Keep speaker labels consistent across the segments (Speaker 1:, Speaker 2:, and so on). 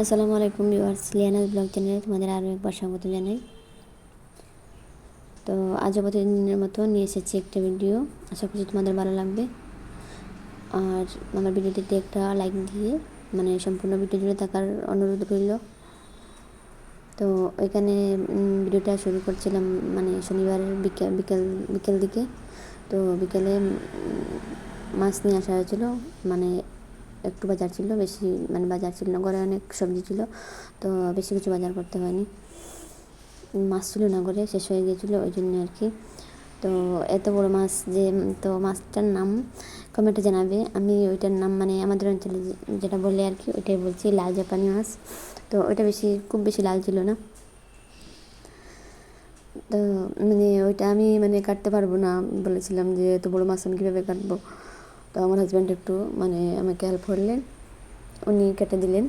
Speaker 1: আসসালামু আলাইকুম viewers, লিয়ানাস blog চ্যানেলে তোমাদের আরও একবার স্বাগত জানাই। তো আজও প্রতিদিনের মতো নিয়ে এসেছি একটা ভিডিও, আশা করছি তোমাদের ভালো লাগবে। আর আমার ভিডিওটিতে একটা লাইক দিয়ে মানে সম্পূর্ণ ভিডিও জুড়ে থাকার অনুরোধ রইল। তো ওইখানে ভিডিওটা শুরু করছিলাম মানে শনিবারের বিকেল বিকেল বিকেল দিকে। তো বিকেলে মাছ নিয়ে আসা হয়েছিল মানে একটু বাজার ছিল, বেশি মানে বাজার ছিল না, ঘরে অনেক সবজি ছিল, তো বেশি কিছু বাজার করতে হয়নি। মাছ ছিল না ঘরে, শেষ হয়ে গিয়েছিল, ওই জন্য আর কি। তো এত বড় মাছ যে, তো মাছটার নাম কমেন্টে জানাবে। আমি ওইটার নাম মানে আমাদের অঞ্চলে যেটা বলে আর কি, ওইটাই বলছি, লাল জাপানি মাছ। তো ওইটা বেশি, খুব বেশি লাল ছিল না। তো মানে ওইটা আমি মানে কাটতে পারব না, বলেছিলাম যে এত বড়ো মাছ আমি কীভাবে কাটবো? তো আমার হাজব্যান্ড একটু মানে আমাকে হেল্প করলেন। উনি কেটে দিলেন।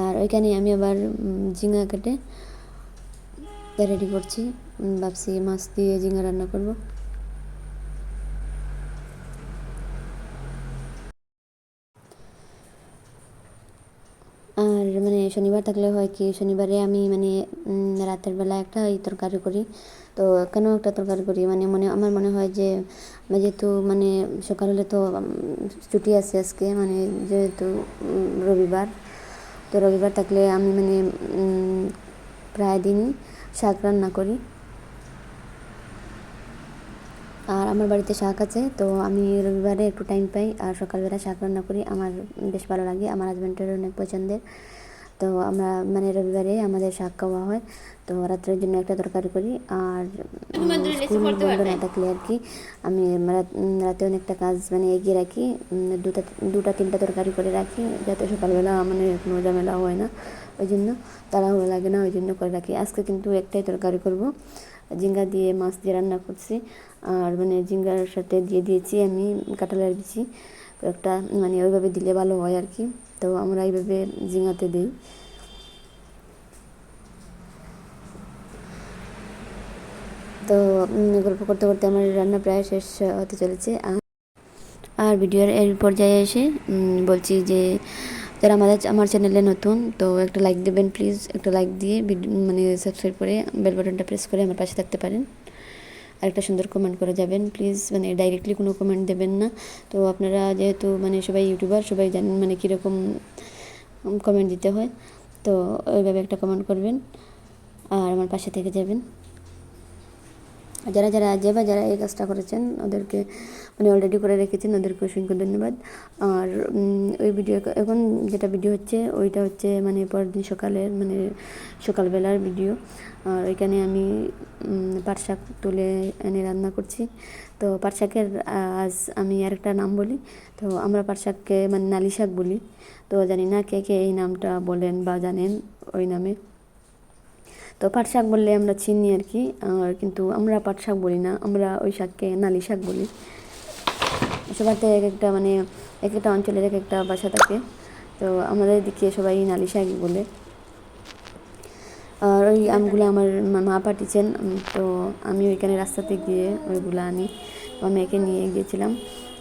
Speaker 1: আর ওইখানে আমি আবার ঝিঙা কেটে রেডি করছি। ভাবছি মাছ দিয়ে ঝিঙা রান্না করব আর মানে শনিবার থাকলে হয় কি, শনিবারে আমি মানে রাতের বেলা একটা এই তরকারি করি। তো কেন একটা তরকারি করি? মানে মনে, আমার মনে হয় যে যেহেতু মানে সকাল হলে তো ছুটি আছে আজকে মানে যেহেতু রবিবার। তো রবিবার থাকলে আমি মানে প্রায় দিনই শাক রান্না করি। আর আমার বাড়িতে শাক আছে, তো আমি রবিবারে একটু টাইম পাই, আর সকালবেলা শাক রান্না করি। আমার বেশ ভালো লাগে, আমার হাজব্যান্ডের অনেক পছন্দের। তো আমরা মানে রবিবারে আমাদের শাক খাওয়া হয়। তো রাত্রের জন্য একটা তরকারি করি আর স্কুল বন্ধ না থাকলে আর কি। আমি রাতে অনেকটা কাজ মানে এগিয়ে রাখি। দুটা দুটা তিনটা তরকারি করে রাখি যাতে সকালবেলা মানে কোনো ঝামেলা হয় না। ওই জন্য তাড়াহুড়ো লাগে না ওই জন্য করে রাখি। আজকে কিন্তু একটাই তরকারি করব। ঝিঙ্গা দিয়ে মাছ দিয়ে রান্না করছি। আর মানে ঝিঙ্গার সাথে দিয়ে দিয়েছি আমি কাঁঠালের বিচি। একটা মানে ওইভাবে দিলে ভালো হয় আর কি। তো আমরা এইভাবে ঝিঙাতে দিই। তো গল্প করতে করতে আমার রান্না প্রায় শেষ হতে চলেছে। আর ভিডিওর এর পর্যায়ে এসে বলছি যে, যারা আমাদের আমার চ্যানেলে নতুন, তো একটা লাইক দেবেন, প্লিজ। একটা লাইক দিয়ে মানে সাবস্ক্রাইব করে বেল বাটনটা প্রেস করে আমার পাশে থাকতে পারেন। আর একটা সুন্দর কমেন্ট করে যাবেন। প্লিজ মানে ডাইরেক্টলি কোনো কমেন্ট দেবেন না। তো আপনারা যেহেতু মানে সবাই ইউটিউবার সবাই জানেন মানে কীরকম কমেন্ট দিতে হয়। তো ওইভাবে একটা কমেন্ট করবেন। আর আমার পাশে থেকে যাবেন। যারা যারা যে বা যারা এই কাজটা করেছেন, ওদেরকে মানে অলরেডি করে রেখেছেন ওদেরকে অসংখ্য ধন্যবাদ। আর ওই ভিডিও এখন যেটা ভিডিও হচ্ছে, ওইটা হচ্ছে মানে পরের দিন সকালের মানে সকালবেলার ভিডিও আর ওইখানে আমি পাট শাক তুলে এনে রান্না করছি। তো পাট শাকের আজ আমি আরেকটা নাম বলি। তো আমরা পাট শাককে মানে নালি শাক বলি। তো জানি না কে কে এই নামটা বলেন বা জানেন ওই নামে। তো পাট শাক বললে আমরা চিনি আর কি কিন্তু আমরা পাট শাক বলি না, আমরা ওই শাককে নালি শাক বলি। সবাইতে এক একটা মানে এক একটা অঞ্চলের এক একটা বাসা থাকে, তো আমাদের দিকে সবাই নালি শাক বলে। আর ওই আমগুলো আমার মা পাঠিয়েছেন তো আমি ওইখানে রাস্তাতে গিয়ে ওইগুলো আনি। মেয়েকে নিয়ে গিয়েছিলাম,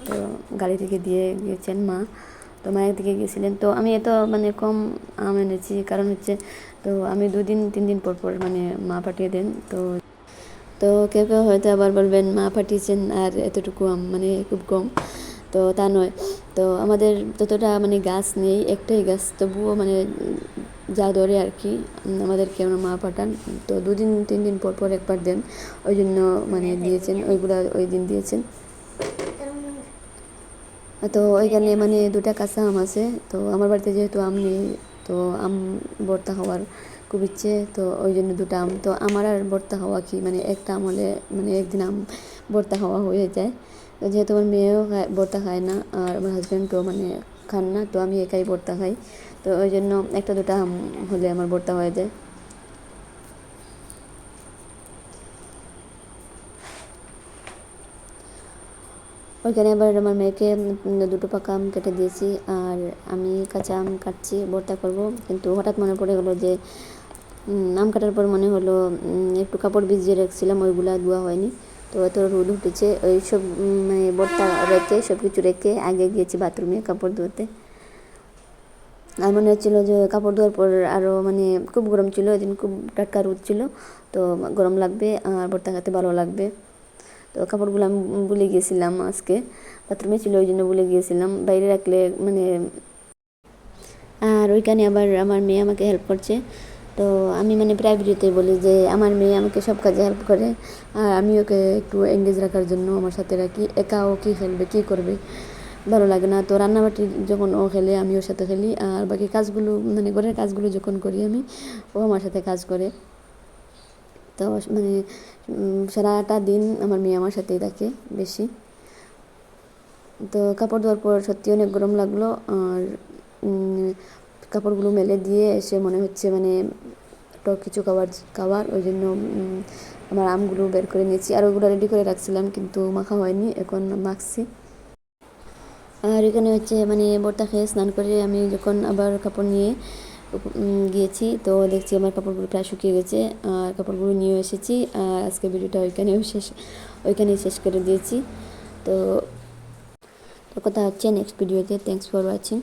Speaker 1: তো গাড়ি থেকে দিয়ে গিয়েছেন মা। তো মায়ের দিকে গিয়েছিলেন। তো আমি এত মানে কম আম এনেছি, কারণ হচ্ছে, তো আমি দুদিন তিন দিন পর পর মানে মা পাঠিয়ে দেন। তো তো কেউ কেউ হয়তো আবার বলবেন, মা পাঠিয়েছেন আর এতটুকু আম মানে খুব কম। তো তা নয়। তো আমাদের ততটা মানে গাছ নেই, একটাই গাছ। তবুও মানে যা ধরে আর কি আমাদেরকে আমার মা পাঠান। তো দুদিন তিন দিন পর পর একবার দেন। ওই জন্য মানে দিয়েছেন, ওইগুলো ওই দিন দিয়েছেন। তো ওইখানে মানে দুটা কাঁচা আম আছে, তো আমার বাড়িতে যেহেতু আম নেই, তো আম ভর্তা হওয়ার খুব ইচ্ছে, তো ওই জন্য দুটো আম। তো আমার আর ভর্তা হওয়া কি মানে একটা আম হলে মানে একদিন আম ভর্তা হওয়া হয়ে যায়। তো যেহেতু আমার মেয়েও খায় খায় না, আর আমার হাজব্যান্ডও মানে খান না, তো আমি একাই ভর্তা খাই। তো ওই জন্য একটা দুটো আম হলে আমার ভর্তা হয়ে যায়। ওইখানে আবার আমার মেয়েকে দুটো পাকা আম কেটে দিয়েছি আর আমি কাঁচা আম কাটছি, ভর্তা করব। কিন্তু হঠাৎ মনে পড়ে গেলো যে আম কাটার পর মনে হলো একটু কাপড় ভিজিয়ে রাখছিলাম, ওইগুলা ধোয়া হয়নি। তো এত রোদ উঠেছে, ওই সব মানে ভর্তা রেখে সব কিছু রেখে আগে গিয়েছি বাথরুমে কাপড় ধুতে। আর মনে হচ্ছিল যে, কাপড় ধোয়ার পর আরও মানে খুব গরম ছিল, ওই দিন খুব টাটকা রোদ ছিল। তো গরম লাগবে আর ভর্তা খেতে ভালো লাগবে। তো কাপড়গুলো আমি ভুলে গিয়েছিলাম আজকে। বাথরুমে ছিল ওই জন্য ভুলে গিয়েছিলাম। বাইরে রাখলে মানে আর ওইখানে আবার আমার মেয়ে আমাকে হেল্প করছে। তো আমি মানে প্রায় ভিডিওতে বলি যে আমার মেয়ে আমাকে সব কাজে হেল্প করে। আর আমি ওকে একটু এঙ্গেজ রাখার জন্য আমার সাথে রাখি। একা ও কী খেলবে, কী করবে? ভালো লাগে না। তো রান্নাবাটি যখন ও খেলে, আমি ওর সাথে খেলি। আর বাকি কাজগুলো মানে ঘরের কাজগুলো যখন করি আমি, ও আমার সাথে কাজ করে। তো মানে সারাটা দিন আমার মেয়ে আমার সাথেই থাকে বেশি। তো কাপড় ধোয়ার পর সত্যি অনেক গরম লাগল আর কাপড়গুলো মেলে দিয়ে এসে মনে হচ্ছে মানে টক কিছু খাবার খাবার, ওই জন্য আমার আমগুলো বের করে নিয়েছি। আর ওগুলো রেডি করে রাখছিলাম কিন্তু মাখা হয়নি এখন মাখছি। আর এখানে হচ্ছে মানে বর্তা খেয়ে স্নান করে আমি যখন আবার কাপড় নিয়ে গিয়েছি। তো দেখছি আমার কাপড়গুলো প্রায় শুকিয়ে গেছে। আর কাপড়গুলো নিয়ে এসেছি। আর আজকে ভিডিওটা ওইখানেও শেষ, ওইখানেই শেষ করে দিয়েছি। তো কথা হচ্ছে নেক্সট ভিডিওতে থ্যাংকস ফর ওয়াচিং